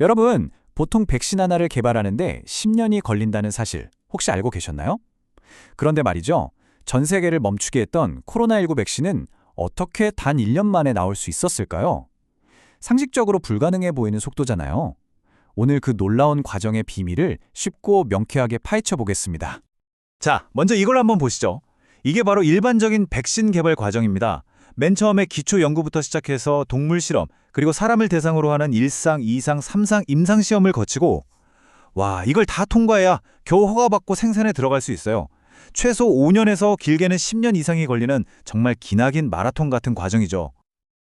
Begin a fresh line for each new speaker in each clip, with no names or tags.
여러분, 보통 백신 하나를 개발하는데 10년이 걸린다는 사실 혹시 알고 계셨나요? 그런데 말이죠. 전 세계를 멈추게 했던 코로나19 백신은 어떻게 단 1년 만에 나올 수 있었을까요? 상식적으로 불가능해 보이는 속도잖아요. 오늘 그 놀라운 과정의 비밀을 쉽고 명쾌하게 파헤쳐 보겠습니다.
자, 먼저 이걸 한번 보시죠. 이게 바로 일반적인 백신 개발 과정입니다. 맨 처음에 기초 연구부터 시작해서 동물 실험, 그리고 사람을 대상으로 하는 1상, 2상, 3상 임상 시험을 거치고 와, 이걸 다 통과해야 겨우 허가받고 생산에 들어갈 수 있어요. 최소 5년에서 길게는 10년 이상이 걸리는 정말 기나긴 마라톤 같은 과정이죠.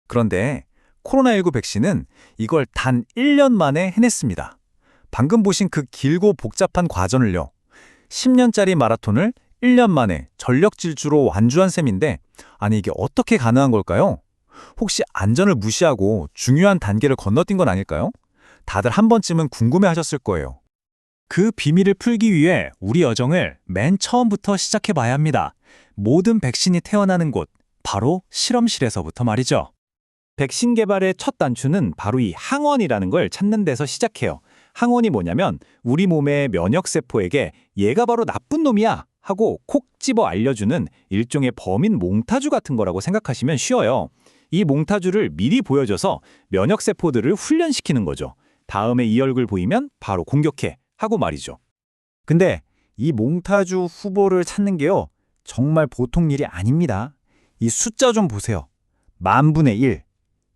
그런데 코로나19 백신은 이걸 단 1년 만에 해냈습니다. 방금 보신 그 길고 복잡한 과정을요. 10년짜리 마라톤을 1년 만에 전력 질주로 완주한 셈인데 아니 이게 어떻게 가능한 걸까요? 혹시 안전을 무시하고 중요한 단계를 건너뛴 건 아닐까요? 다들 한 번쯤은 궁금해하셨을 거예요. 그 비밀을 풀기 위해 우리 여정을 맨 처음부터 시작해 봐야 합니다. 모든 백신이 태어나는 곳, 바로 실험실에서부터 말이죠. 백신 개발의 첫 단추는 바로 이 항원이라는 걸 찾는 데서 시작해요. 항원이 뭐냐면 우리 몸의 면역세포에게 얘가 바로 나쁜 놈이야 하고 콕 집어 알려주는 일종의 범인 몽타주 같은 거라고 생각하시면 쉬워요. 이 몽타주를 미리 보여줘서 면역세포들을 훈련시키는 거죠. 다음에 이 얼굴 보이면 바로 공격해 하고 말이죠. 근데 이 몽타주 후보를 찾는 게요. 정말 보통 일이 아닙니다. 이 숫자 좀 보세요. 만분의 1.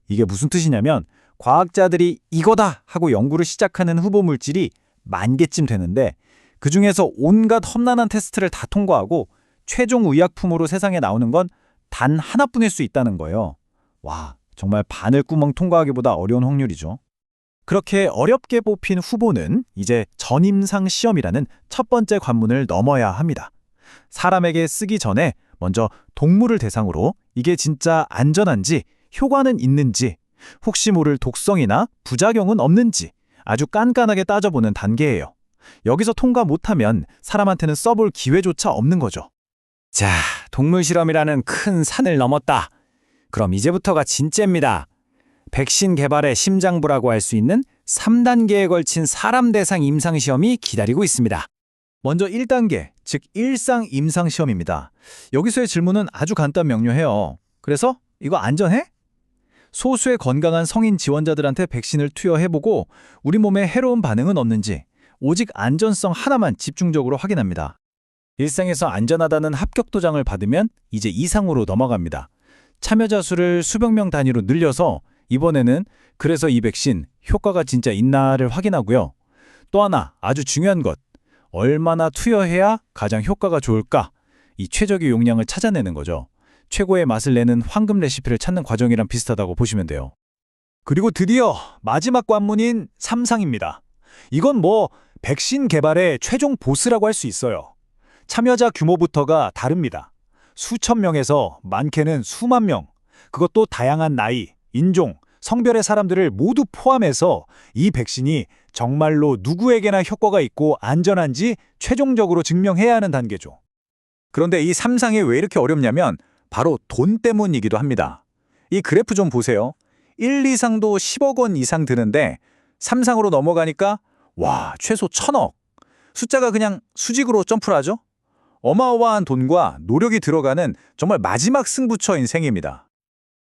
이게 무슨 뜻이냐면 과학자들이 이거다 하고 연구를 시작하는 후보 물질이 만 개쯤 되는데 그 중에서 온갖 험난한 테스트를 다 통과하고 최종 의약품으로 세상에 나오는 건 단 하나뿐일 수 있다는 거예요. 와, 정말 바늘 구멍 통과하기보다 어려운 확률이죠. 그렇게 어렵게 뽑힌 후보는 이제 전임상 시험이라는 첫 번째 관문을 넘어야 합니다. 사람에게 쓰기 전에 먼저 동물을 대상으로 이게 진짜 안전한지 효과는 있는지 혹시 모를 독성이나 부작용은 없는지 아주 깐깐하게 따져보는 단계예요. 여기서 통과 못하면 사람한테는 써볼 기회조차 없는 거죠. 자, 동물 실험이라는 큰 산을 넘었다. 그럼 이제부터가 진짜입니다. 백신 개발의 심장부라고 할 수 있는 3단계에 걸친 사람 대상 임상 시험이 기다리고 있습니다. 먼저 1단계, 즉 일상 임상 시험입니다. 여기서의 질문은 아주 간단 명료해요. 그래서 이거 안전해? 소수의 건강한 성인 지원자들한테 백신을 투여해보고 우리 몸에 해로운 반응은 없는지 오직 안전성 하나만 집중적으로 확인합니다. 일상에서 안전하다는 합격 도장을 받으면 이제 이상으로 넘어갑니다. 참여자 수를 수백 명 단위로 늘려서 이번에는 그래서 이 백신 효과가 진짜 있나를 확인하고요. 또 하나 아주 중요한 것, 얼마나 투여해야 가장 효과가 좋을까? 이 최적의 용량을 찾아내는 거죠. 최고의 맛을 내는 황금 레시피를 찾는 과정이랑 비슷하다고 보시면 돼요. 그리고 드디어 마지막 관문인 3상입니다. 이건 뭐 백신 개발의 최종 보스라고 할 수 있어요. 참여자 규모부터가 다릅니다. 수천 명에서 많게는 수만 명, 그것도 다양한 나이, 인종, 성별의 사람들을 모두 포함해서 이 백신이 정말로 누구에게나 효과가 있고 안전한지 최종적으로 증명해야 하는 단계죠. 그런데 이 3상이 왜 이렇게 어렵냐면 바로 돈 때문이기도 합니다. 이 그래프 좀 보세요. 1, 2상도 10억 원 이상 드는데 3상으로 넘어가니까 와, 최소 천억. 숫자가 그냥 수직으로 점프를 하죠? 어마어마한 돈과 노력이 들어가는 정말 마지막 승부처인 생입니다.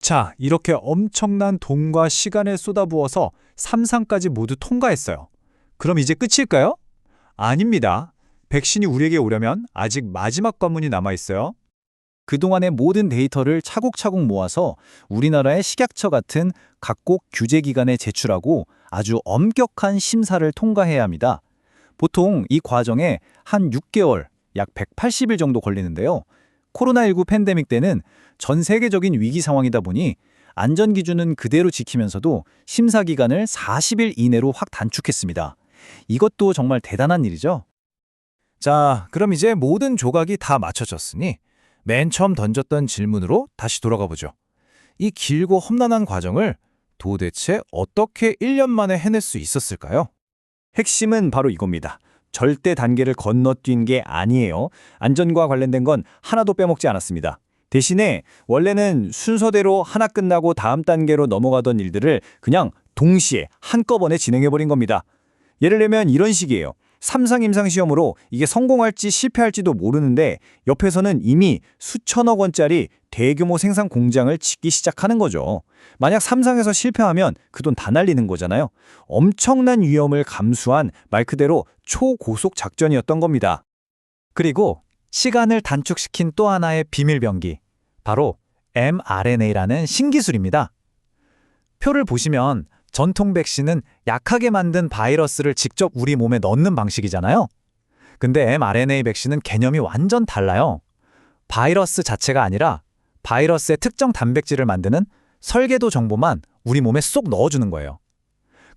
자, 이렇게 엄청난 돈과 시간을 쏟아부어서 3상까지 모두 통과했어요. 그럼 이제 끝일까요? 아닙니다. 백신이 우리에게 오려면 아직 마지막 관문이 남아있어요. 그동안의 모든 데이터를 차곡차곡 모아서 우리나라의 식약처 같은 각국 규제기관에 제출하고 아주 엄격한 심사를 통과해야 합니다. 보통 이 과정에 한 6개월, 약 180일 정도 걸리는데요. 코로나19 팬데믹 때는 전 세계적인 위기 상황이다 보니 안전 기준은 그대로 지키면서도 심사 기간을 40일 이내로 확 단축했습니다. 이것도 정말 대단한 일이죠. 자, 그럼 이제 모든 조각이 다 맞춰졌으니 맨 처음 던졌던 질문으로 다시 돌아가 보죠. 이 길고 험난한 과정을 도대체 어떻게 1년 만에 해낼 수 있었을까요? 핵심은 바로 이겁니다. 절대 단계를 건너뛴 게 아니에요. 안전과 관련된 건 하나도 빼먹지 않았습니다. 대신에 원래는 순서대로 하나 끝나고 다음 단계로 넘어가던 일들을 그냥
동시에 한꺼번에 진행해버린 겁니다. 예를 들면 이런 식이에요. 삼상 임상 시험으로 이게 성공할지 실패할지도 모르는데 옆에서는 이미 수천억 원짜리 대규모 생산 공장을 짓기 시작하는 거죠. 만약 삼상에서 실패하면 그 돈 다 날리는 거잖아요. 엄청난 위험을 감수한 말 그대로 초고속 작전이었던 겁니다.
그리고 시간을 단축시킨 또 하나의 비밀병기, 바로 mRNA라는 신기술입니다. 표를 보시면 전통 백신은 약하게 만든 바이러스를 직접 우리 몸에 넣는 방식이잖아요. 근데 mRNA 백신은 개념이 완전 달라요. 바이러스 자체가 아니라 바이러스의 특정 단백질을 만드는 설계도 정보만 우리 몸에 쏙 넣어주는 거예요.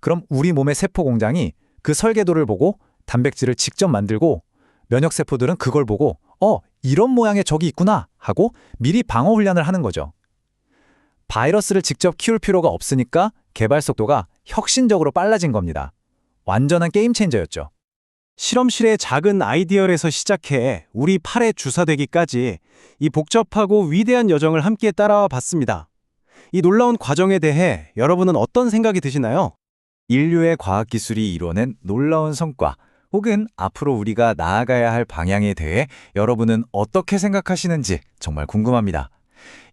그럼 우리 몸의 세포 공장이 그 설계도를 보고 단백질을 직접 만들고 면역세포들은 그걸 보고 어, 이런 모양의 적이 있구나 하고 미리 방어 훈련을 하는 거죠. 바이러스를 직접 키울 필요가 없으니까 개발 속도가 혁신적으로 빨라진 겁니다. 완전한 게임 체인저였죠.
실험실의 작은 아이디어에서 시작해 우리 팔에 주사되기까지 이 복잡하고 위대한 여정을 함께 따라와 봤습니다. 이 놀라운 과정에 대해 여러분은 어떤 생각이 드시나요?
인류의 과학기술이 이뤄낸 놀라운 성과 혹은 앞으로 우리가 나아가야 할 방향에 대해 여러분은 어떻게 생각하시는지 정말 궁금합니다.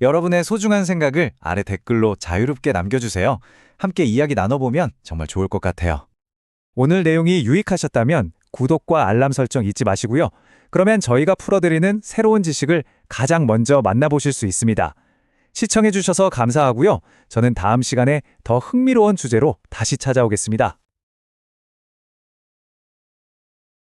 여러분의 소중한 생각을 아래 댓글로 자유롭게 남겨주세요. 함께 이야기 나눠보면 정말 좋을 것 같아요. 오늘 내용이 유익하셨다면 구독과 알람 설정 잊지 마시고요. 그러면 저희가 풀어드리는 새로운 지식을 가장 먼저 만나보실 수 있습니다. 시청해주셔서 감사하고요. 저는 다음 시간에 더 흥미로운 주제로 다시 찾아오겠습니다.